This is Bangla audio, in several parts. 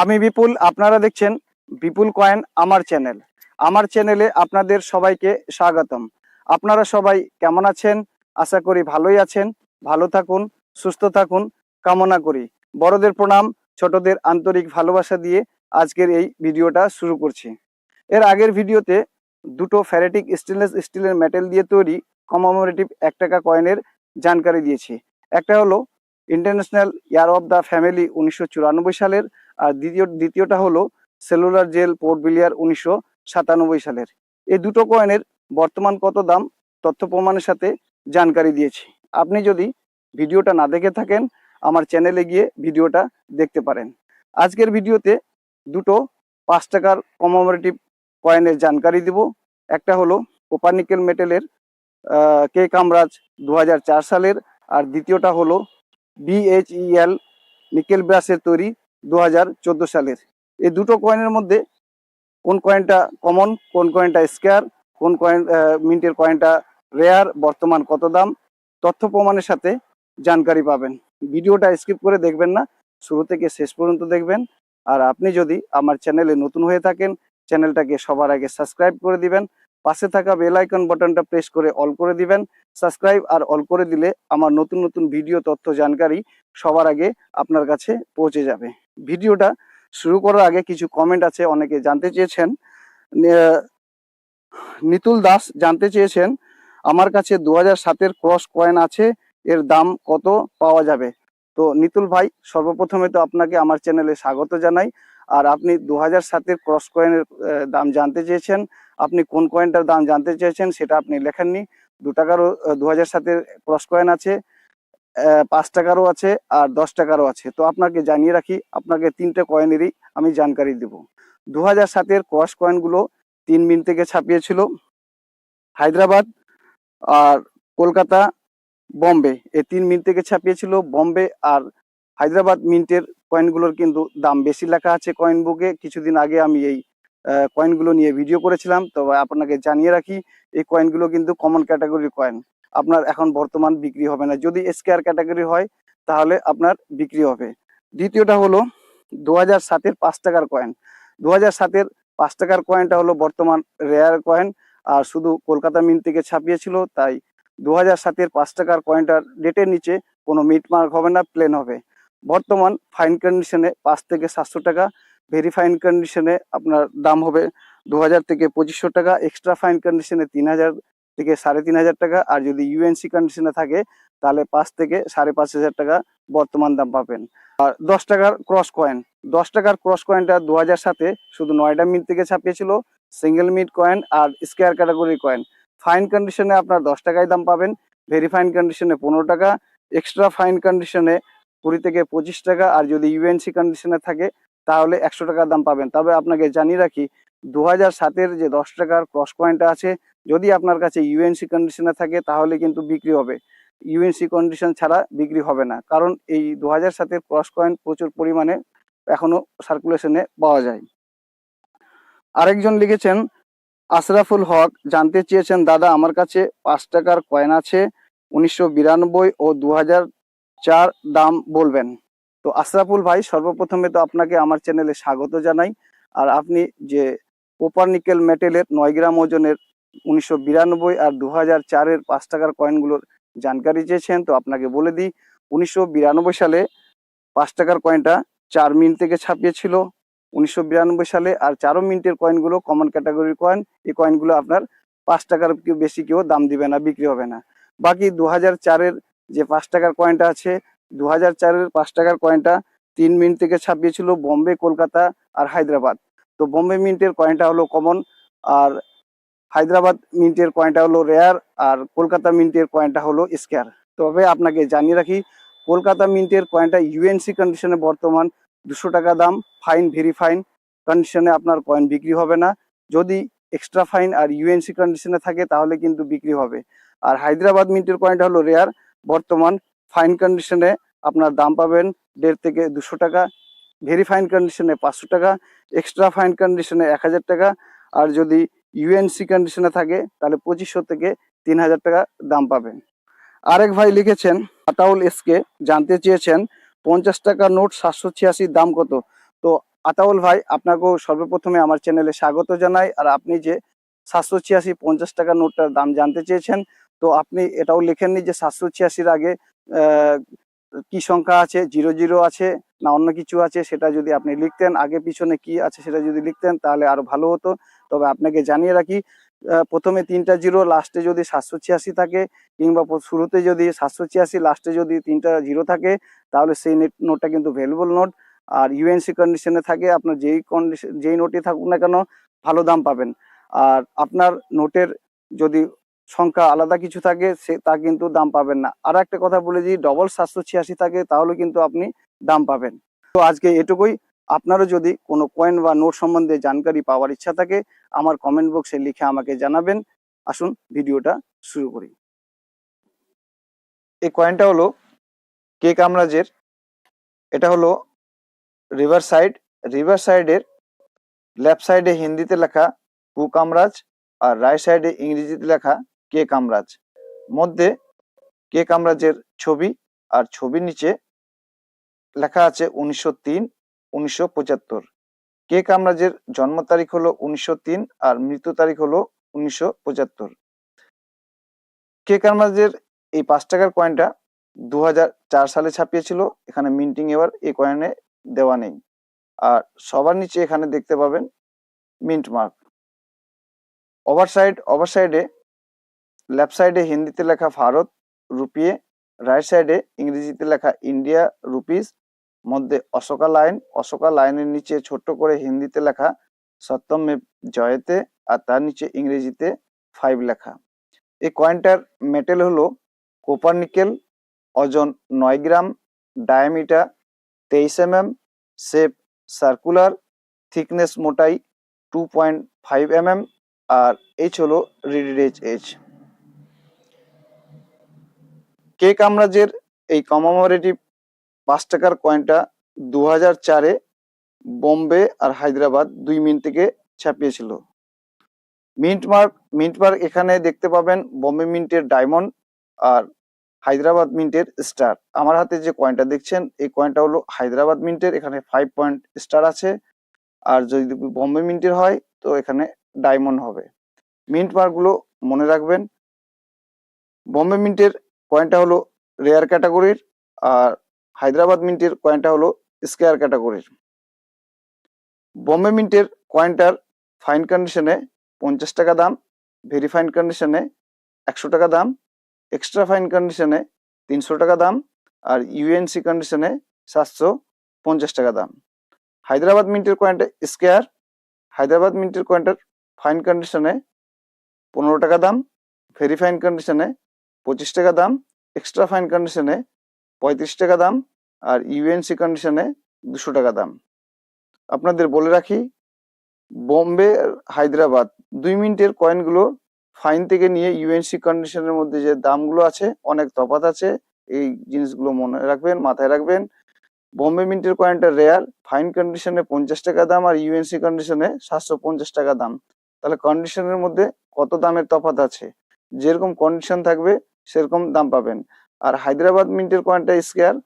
আমি বিপুল, আপনারা দেখছেন বিপুল কয়েন আমার চ্যানেল। আমার চ্যানেলে আপনাদের সবাইকে স্বাগতম। আপনারা সবাই কেমন আছেন? আশা করি ভালোই আছেন। ভালো থাকুন, সুস্থ থাকুন, কামনা করি। বড়দের প্রণাম, ছোটদের আন্তরিক ভালোবাসা দিয়ে আজকের এই ভিডিওটা শুরু করছি। এর আগের ভিডিওতে দুটো ফ্যারেটিক স্টেনলেস স্টিলের মেটেল দিয়ে তৈরি কমামোরেটিভ এক টাকা কয়েনের জানকারি দিয়েছি। একটা হলো international year of the family উনিশশো চুরানব্বই সালের আর দ্বিতীয়, দ্বিতীয়টা হলো সেলুলার জেল পোর্ট বিলিয়ার উনিশশো সাতানব্বই সালের। এই দুটো কয়েনের বর্তমান কত দাম? তথ্য প্রমাণের সাথে জানকারি দিয়েছি। আপনি যদি ভিডিওটা না দেখে থাকেন, আমার চ্যানেলে গিয়ে ভিডিওটা দেখতে পারেন। আজকের ভিডিওতে দুটো পাঁচ টাকার কমোমারেটিভ কয়েনের জানকারি দিব। একটা হলো কোপারনিকেল মেটেলের কে কামরাজ দু হাজার চার সালের। আর দ্বিতীয়টা হলো বিএইচইএল নিকেল ব্রাসের তৈরি দু হাজার চোদ্দ সালের। এই দুটো কয়েনের মধ্যে কোন কয়েনটা কমন কোন কয়েনটা স্কেয়ার কোন কয়েন মিন্টের কয়েনটা রেয়ার বর্তমান কত দাম, তথ্য প্রমাণের সাথে জানকারি পাবেন। ভিডিওটা স্কিপ করে দেখবেন না, শুরু থেকে শেষ পর্যন্ত দেখবেন। আর আপনি যদি আমার চ্যানেলে নতুন হয়ে থাকেন চ্যানেলটাকে সবার আগে সাবস্ক্রাইব করে দিবেন, পাশে থাকা বেল আইকন বাটনটা প্রেস করে অল করে দিবেন সাবস্ক্রাইব আর অল করে দিলে আমার নতুন নতুন ভিডিও তথ্য, জানকারি সবার আগে আপনার কাছে পৌঁছে যাবে। ভিডিওটা শুরু করার আগে কিছু কমেন্ট আছে, অনেকে জানতে চেয়েছেন। নিতুল দাস জানতে চেয়েছেন, আমার কাছে দু হাজার সাতের ক্রস কয়েন আছে, এর দাম কত পাওয়া যাবে? তো নিতুল ভাই, সর্বপ্রথমে তো আপনাকে আমার চ্যানেলে স্বাগত জানাই। আর আপনি দু হাজার সাতের ক্রস কয়েনের দাম জানতে চেয়েছেন, আপনি কোন কয়েনটার দাম জানতে চেয়েছেন সেটা আপনি লেখেননি। দু টাকারও দু হাজার সাতের ক্রস কয়েন আছে পাঁচ টাকারও আছে আর দশ টাকারও আছে। তো আপনাকে জানিয়ে রাখি, আপনাকে তিনটে কয়েনেরই আমি জানকারি দেব। দু হাজার সাতের ক্রস কয়েনগুলো তিন মিনিট থেকে ছাপিয়েছিল। হায়দ্রাবাদ আর কলকাতা বম্বে এই তিন মিনিট থেকে ছাপিয়েছিল বম্বে আর হায়দ্রাবাদ মিন্টের কয়েনগুলোর কিন্তু দাম বেশি লেখা আছে কয়েন বুকে কিছুদিন আগে আমি এই কয়েনগুলো নিয়ে ভিডিও করেছিলাম। তবে আপনাকে জানিয়ে রাখি, এই কয়েনগুলো কিন্তু কমন ক্যাটাগরির কয়েন আপনার এখন বর্তমান বিক্রি হবে না। যদি স্কেয়ার ক্যাটাগরি হয়, তাহলে আপনার বিক্রি হবে। দ্বিতীয়টা হলো দু হাজার সাতের পাঁচ টাকার কয়েন দু হাজার সাতের পাঁচ টাকার কয়েনটা হলো বর্তমান রেয়ার কয়েন আর শুধু কলকাতা মিন্ট থেকে ছাপিয়েছিল, তাই দু হাজার সাতের পাঁচ টাকার কয়েনটার ডেটের নিচে কোনো মিট মার্ক হবে না প্লেন হবে। বর্তমান ফাইন কন্ডিশনে পাঁচ থেকে সাতশো টাকা ভেরি ফাইন কন্ডিশনে আপনার দাম হবে দু হাজার থেকে পঁচিশশো টাকা এক্সট্রা ফাইন কন্ডিশনে তিন হাজার থেকে সাড়ে তিন হাজার টাকা, আর যদি ইউএনসি কন্ডিশনে থাকে, তাহলে পাঁচ থেকে সাড়ে পাঁচ হাজার টাকা বর্তমান দাম পাবেন। আর দশ টাকার ক্রস কয়েন দশ টাকার ক্রস কয়েনটা দু হাজার সাতে শুধু নয়ডা মিট থেকে ছাপিয়েছিল সিঙ্গেল মিট কয়েন আর স্কোয়ার ক্যাটাগরি কয়েন ফাইন কন্ডিশনে আপনার দশ টাকায় দাম পাবেন ভেরি ফাইন কন্ডিশনে পনেরো টাকা এক্সট্রা ফাইন কন্ডিশনে কুড়ি থেকে পঁচিশ টাকা, আর যদি ইউএনসি কন্ডিশনে থাকে, তাহলে একশো টাকার দাম পাবেন। তবে আপনাকে জানিয়ে রাখি দু হাজার সাতের যে দশ টাকার ক্রস কয়েনটা আছে, যদি আপনার কাছে ইউএনসি কন্ডিশনে থাকে, তাহলে কিন্তু বিক্রি হবে। ইউএনসি কন্ডিশন ছাড়া বিক্রি হবে না। কারণ এই দু হাজার সাতের ক্রস কয়েন প্রচুর পরিমাণে এখনও সার্কুলেশনে পাওয়া যায়। আরেকজন লিখেছেন, আশরাফুল হক, জানতে চেয়েছেন, দাদা, আমার কাছে পাঁচ টাকার কয়েন আছে, উনিশশো বিরানব্বই ও দু চার দাম বলবেন। তো আশরাফুল ভাই, সর্বপ্রথমে তো আপনাকে আমার চ্যানেলে স্বাগত জানাই। আর আপনি যে কোপার নিকেল মেটেলের নয় গ্রাম ওজনের উনিশশো বিরানব্বই আর দু হাজার চারের পাঁচ টাকার কয়েনগুলোর জানকারি চেয়েছেন। তো আপনাকে বলে দিই, উনিশশো বিরানব্বই সালে পাঁচ টাকার কয়েনটা চার মিনিট থেকে ছাপিয়েছিল। উনিশশো বিরানব্বই সালে আর চারো মিনিটের কয়েনগুলো কমন ক্যাটাগরির কয়েন এই কয়েনগুলো আপনার পাঁচ টাকার বেশি কেউ দাম দিবে না, বিক্রি হবে না। বাকি দু হাজার চারের যে পাঁচ টাকার কয়েনটা আছে, দু হাজার চারের পাঁচ টাকার কয়েনটা তিন মিনিট থেকে ছাপিয়েছিল বোম্বে, কলকাতা আর হায়দ্রাবাদ। তো বোম্বে মিন্টের কয়েনটা হলো কমন আর হায়দ্রাবাদ মিন্টের কয়েনটা হলো রেয়ার আর কলকাতা মিন্টের কয়েনটা হলো স্কেয়ার তবে আপনাকে জানিয়ে রাখি, কলকাতা মিন্টের কয়েনটা ইউএনসি কন্ডিশনে বর্তমান দুশো টাকা দাম ফাইন ভেরি ফাইন কন্ডিশনে আপনার কয়েন বিক্রি হবে না। যদি এক্সট্রা ফাইন আর ইউএনসি কন্ডিশনে থাকে, তাহলে কিন্তু বিক্রি হবে। আর হায়দ্রাবাদ মিন্টের কয়েনটা হলো রেয়ার বর্তমান ফাইন কন্ডিশনে আপনার দাম পাবেন দেড় থেকে দুশো টাকা। ভেরি ফাইন কন্ডিশনে পাঁচশো টাকা, এক্সট্রা ফাইন কন্ডিশনে এক হাজার টাকা, আর যদি ইউএনসি কন্ডিশনে থাকে, তাহলে পঁচিশশো থেকে তিন হাজার টাকা দাম পাবেন। আরেক ভাই লিখেছেন, আতাউল এসকে জানতে চেয়েছেন, পঞ্চাশ টাকা নোট সাতশো ছিয়াশির দাম কত? তো আতাউল ভাই, আপনাকেও সর্বপ্রথমে আমার চ্যানেলে স্বাগত জানাই, আর আপনি যে সাতশো ছিয়াশি পঞ্চাশ টাকার নোটটার দাম জানতে চেয়েছেন, তো আপনি এটাও লেখেননি যে সাতশো ছিয়াশির আগে কি সংখ্যা আছে? জিরো জিরো আছে না অন্য কিছু আছে? সেটা যদি আপনি লিখতেন, আগে পিছনে কি আছে সেটা যদি লিখতেন তাহলে আরও ভালো হতো। তবে আপনাকে জানিয়ে রাখি প্রথমে তিনটা জিরো, লাস্টে যদি সাতশো ছিয়াশি থাকে কিংবা শুরুতে যদি সাতশো ছিয়াশি, লাস্টে যদি তিনটা জিরো থাকে তাহলে সেই নেট- নোটটা কিন্তু ভ্যালুবল নোট। আর ইউএনসি কন্ডিশনে থাকে আপনার যেই কন্ডিশন যেই নোটই থাকুক না কেন, ভালো দাম পাবেন। আর আপনার নোটের যদি সংখ্যা আলাদা কিছু থাকে, সে তা কিন্তু দাম পাবেন না। আর একটা কথা বলে যে ডবল সাতশো ছিয়াশি থাকে, তাহলে কিন্তু আপনি দাম পাবেন। তো আজকে এটুকুই। আপনারও যদি কোনো কয়েন বা নোট সম্বন্ধে জানকারি পাওয়ার ইচ্ছা থাকে, আমার কমেন্ট বক্সে লিখে আমাকে জানাবেন। আসুন, ভিডিওটা শুরু করি। এই কয়েনটা হলো কে কামরাজের। এটা হলো রিভার সাইড রিভার সাইডের লেফট সাইডে হিন্দিতে লেখা কু কামরাজ আর রাইট সাইডে ইংরেজিতে লেখা কে কামরাজ? মধ্যে কে কামরাজের ছবি আর ছবির নিচে লেখা আছে উনিশশো তিন, উনিশশো পঁচাত্তর। কে কামরাজের জন্ম তারিখ হলো উনিশশো তিন আর মৃত্যু তারিখ হলো উনিশশো পঁচাত্তর। কে কামরাজের এই পাঁচ টাকার কয়েনটা দু সালে ছাপিয়েছিল, এখানে মিন্টিং এবার এই কয়েনে দেওয়া নেই। আর সবার নিচে এখানে দেখতে পাবেন mint mark over side over সাইডে লেফট সাইডে হিন্দিতে লেখা ভারত রুপিয়ে, রাইট সাইডে ইংরেজিতে লেখা ইন্ডিয়া রুপিস, মধ্যে অশোকা লাইন, অশোকা লাইনের নিচে ছোট্ট করে হিন্দিতে লেখা সত্যম জয়েতে আর তার নিচে ইংরেজিতে ফাইভ লেখা। এই কয়েনটার মেটেল হলো কোপার নিকেল ওজন নয় গ্রাম ডায়ামিটার তেইশ M M shape circular thickness মোটাই two point five M M আর এইচ হলো রিডিডেজ এইচ কে কামরাজের এই কমামোরেটিভ পাঁচ টাকার কয়েনটা দু হাজার চারে বোম্বে আর হায়দ্রাবাদ দুই মিনিট থেকে ছাপিয়েছিল। মিন্ট মার্ক মিন্ট মার্ক এখানে দেখতে পাবেন বোম্বে মিন্টের ডায়মন্ড আর হায়দ্রাবাদ মিন্টের স্টার আমার হাতে যে কয়েনটা দেখছেন, এই কয়েনটা হলো হায়দ্রাবাদ মিন্টের এখানে ফাইভ পয়েন্ট স্টার আছে। আর যদি বোম্বে মিন্টের হয়, তো এখানে ডায়মন্ড হবে। মিন্ট মার্কগুলো মনে রাখবেন। বোম্বে মিন্টের কয়েনটা হলো রেয়ার ক্যাটাগরির আর হায়দ্রাবাদ মিন্টের কয়েনটা হলো স্কেয়ার ক্যাটাগরির বোম্বে মিন্টের কয়েনটার ফাইন কন্ডিশনে পঞ্চাশ টাকা দাম ভেরি ফাইন কন্ডিশনে একশো টাকা দাম এক্সট্রা ফাইন কন্ডিশনে তিনশো টাকা দাম আর ইউএনসি কন্ডিশনে সাতশো পঞ্চাশ টাকা দাম। হায়দ্রাবাদ মিন্টের কয়েনটা স্কেয়ার হায়দ্রাবাদ মিন্টের কয়েনটার ফাইন কন্ডিশনে পনেরো টাকা দাম ভেরি ফাইন কন্ডিশনে পঁচিশ টাকা দাম এক্সট্রা ফাইন কন্ডিশনে পঁয়ত্রিশ টাকা দাম আর ইউএনসি কন্ডিশনে দুশো টাকা দাম। আপনাদের বলে রাখি, বোম্বে, হায়দ্রাবাদ দুই মিনিটের কয়েনগুলো ফাইন থেকে নিয়ে ইউএনসি কন্ডিশনের মধ্যে যে দামগুলো আছে, অনেক তফাত আছে, এই জিনিসগুলো মনে রাখবেন, মাথায় রাখবেন। বোম্বে মিন্টের কয়েনটা রেয়ার ফাইন কন্ডিশনে পঞ্চাশ টাকা দাম আর ইউএনসি কন্ডিশনে সাতশো পঞ্চাশ টাকা দাম। তাহলে কন্ডিশনের মধ্যে কত দামের তফাত আছে? যেরকম কন্ডিশন থাকবে সেরকম দাম পাবেন। আর হায়দ্রাবাদ মিন্টের কয়েনটা স্কেয়ার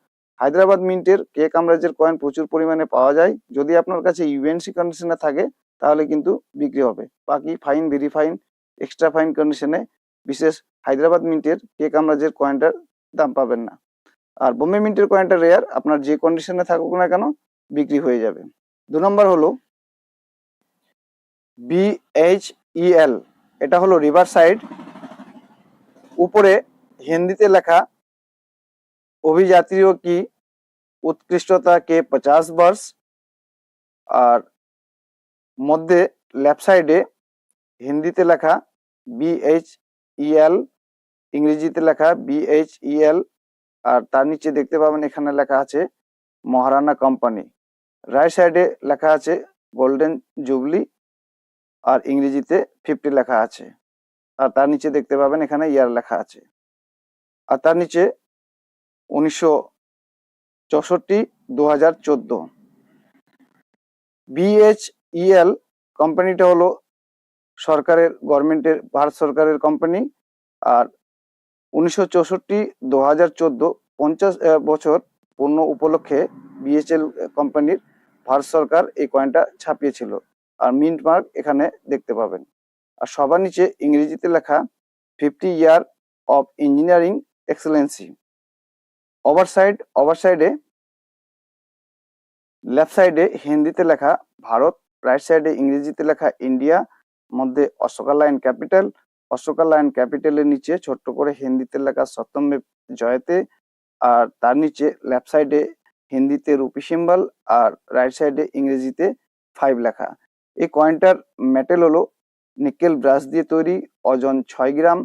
হায়দ্রাবাদ মিন্টের কে কামরাজের কয়েন প্রচুর পরিমাণে পাওয়া যায়। যদি আপনার কাছে ইউএনসি কন্ডিশনে থাকে, তাহলে কিন্তু বিক্রি হবে। বাকি fine very fine extra fine কন্ডিশনে বিশেষ হায়দ্রাবাদ মিন্টের কে কামরাজের কয়েনটার দাম পাবেন না। আর বোম্বে মিন্টের কয়েনটা রেয়ার আপনার যে কন্ডিশনে থাকুক না কেন, বিক্রি হয়ে যাবে। দু নম্বর হলো বিএইচইএল এটা হলো রিভার সাইড উপরে হিন্দিতে লেখা অভিযাত্রীয় কি উৎকৃষ্টতা কে পচাশ বর্ষ? আর মধ্যে লেফট সাইডে হিন্দিতে লেখা বিএইচইএল ইংরেজিতে লেখা বিএইচইএল আর তার নিচে দেখতে পাবেন এখানে লেখা আছে, মহারানা কোম্পানি রাইট সাইডে লেখা আছে, গোল্ডেন জুবলি আর ইংরেজিতে ফিফটি লেখা আছে, আর তার নিচে দেখতে পাবেন এখানে ইয়ার লেখা আছে। আর তার নিচে উনিশশো চৌষট্টি দু হাজার চোদ্দ বিএইচইএল কোম্পানিটা হলো সরকারের, গভর্নমেন্টের, ভারত সরকারের কোম্পানি আর উনিশশো চৌষট্টি দু হাজার চোদ্দ, পঞ্চাশ বছর পূর্ণ উপলক্ষে বিএচএল কোম্পানির ভারত সরকার এই কয়েনটা ছাপিয়েছিল। আর মিন্ট মার্ক এখানে দেখতে পাবেন। আর সবার নিচে ইংরেজিতে লেখা fifty year of engineering excellency. Over side over সাইডে লেফট সাইডে হিন্দিতে লেখা ভারত রাইট সাইডে ইংরেজিতে লেখা ইন্ডিয়া মধ্যে Ashoka lion capital Ashoka lion ক্যাপিটালের নিচে ছোট্ট করে হিন্দিতে লেখা সপ্তমে জয়তে, আর তার নিচে লেফট সাইডে হিন্দিতে রুপি সিম্বল, আর রাইট সাইডে ইংরেজিতে ফাইভ লেখা। এই কয়েনটার মেটেল হলো নিকেল ব্রাশ দিয়ে তৈরি, ওজন ছয় গ্রাম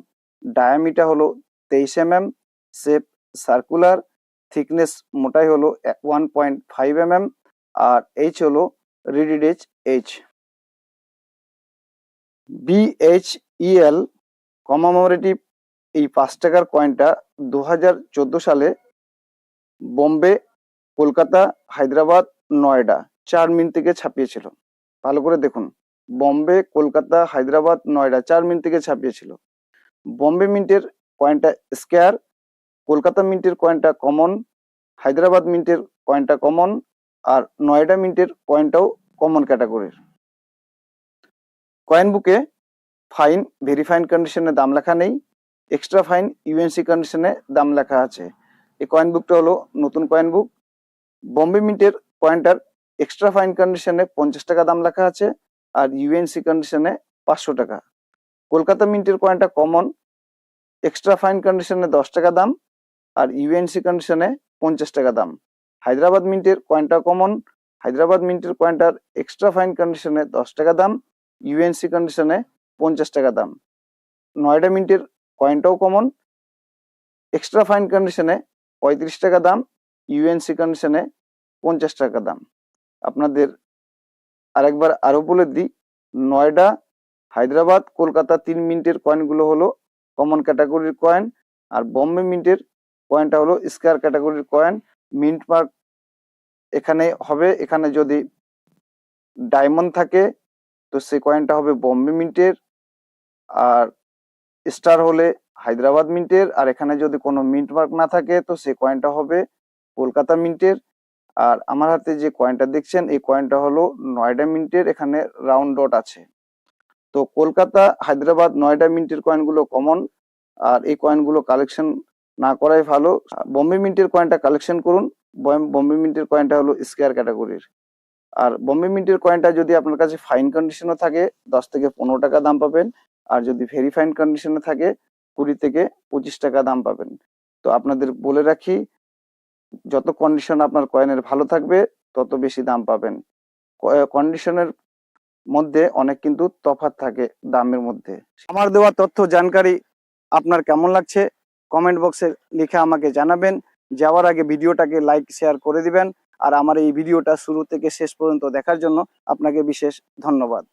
ডায়ামিটার হলো তেইশ M M shape circular thickness মোটাই হলো one point five M M আর এইচ হলো reeded H H BHEL commemorative এই পাঁচ টাকার কয়েনটা দু হাজার চোদ্দ সালে বোম্বে, কলকাতা, হায়দ্রাবাদ, নয়ডা, চার মিন থেকে ছাপিয়েছিল। ভালো করে দেখুন, বম্বে, কলকাতা, হায়দ্রাবাদ, নয়ডা, চার মিনিট থেকে ছাপিয়েছিল। বম্বে মিন্টের কয়েনটা স্কোয়ার। কলকাতা মিন্টের কয়েনটা কমন, হায়দ্রাবাদ মিন্টের কয়েনটা কমন, আর নয়ডা মিন্টের কয়েনটাও কমন ক্যাটাগরির। কয়েন বুকে ফাইন, ভেরিফাইন কন্ডিশনে দাম লেখা নেই, এক্সট্রা ফাইন, ইউএনসি কন্ডিশনে দাম লেখা আছে। এই কয়েন বুকটা হলো নতুন কয়েন বুক। বম্বে মিন্টের কয়েনটার এক্সট্রা ফাইন কন্ডিশনে পঞ্চাশ টাকা দাম লেখা আছে, আর ইউএনসি কন্ডিশনে পাঁচশো টাকা। কলকাতা মিন্টের কয়েনটা কমন এক্সট্রা ফাইন কন্ডিশনে দশ টাকা দাম আর ইউএনসি কন্ডিশনে পঞ্চাশ টাকা দাম। হায়দ্রাবাদ মিন্টের কয়েনটা কমন হায়দ্রাবাদ মিন্টের কয়েনটার এক্সট্রা ফাইন কন্ডিশনে দশ টাকা দাম ইউএনসি কন্ডিশনে পঞ্চাশ টাকা দাম। নয়ডা মিন্টের কয়েনটাও কমন এক্সট্রা ফাইন কন্ডিশনে পঁয়ত্রিশ টাকা দাম ইউএনসি কন্ডিশনে পঞ্চাশ টাকা দাম। আপনাদের আরেকবার আরও বলে দিই, নয়ডা, হায়দ্রাবাদ, কলকাতা তিন মিনিটের কয়েনগুলো হলো কমন ক্যাটাগরির কয়েন আর বম্বে মিন্টের কয়েনটা হলো স্কোয়ার ক্যাটাগরির কয়েন মিন্ট মার্ক এখানে হবে, এখানে যদি ডায়মন্ড থাকে, তো সেই কয়েনটা হবে বম্বে মিন্টের আর স্টার হলে হায়দ্রাবাদ মিন্টের আর এখানে যদি কোনো মিন্ট মার্ক না থাকে, তো সেই কয়েনটা হবে কলকাতা মিন্টের আর আমার হাতে যে কয়েনটা দেখছেন, এই কয়েনটা হলো নয়ডা মিন্টের এখানে রাউন্ড ডট আছে। তো কলকাতা, হায়দ্রাবাদ নয়ডা মিন্টের কয়েনগুলো কমন আর এই কয়েনগুলো কালেকশন না করাই ভালো। বম্বে মিন্টের কয়েনটা কালেকশন করুন। বম্বে মিন্টের কয়েনটা হলো স্কোয়ার ক্যাটাগরির আর বম্বে মিন্টের কয়েনটা যদি আপনার কাছে ফাইন কন্ডিশনও থাকে, দশ থেকে পনেরো টাকা দাম পাবেন। আর যদি ভেরি ফাইন কন্ডিশনে থাকে, কুড়ি থেকে পঁচিশ টাকা দাম পাবেন। তো আপনাদের বলে রাখি, যত কন্ডিশন আপনার কয়েনের ভালো থাকবে, তত বেশি দাম পাবেন। কন্ডিশনের মধ্যে অনেক কিন্তু তফাত থাকে দামের মধ্যে। আমার দেওয়া তথ্য জানকারি আপনার কেমন লাগছে? কমেন্ট বক্সে লিখে আমাকে জানাবেন। যাওয়ার আগে ভিডিওটাকে লাইক, শেয়ার করে দিবেন। আর আমার এই ভিডিওটা শুরু থেকে শেষ পর্যন্ত দেখার জন্য আপনাকে বিশেষ ধন্যবাদ।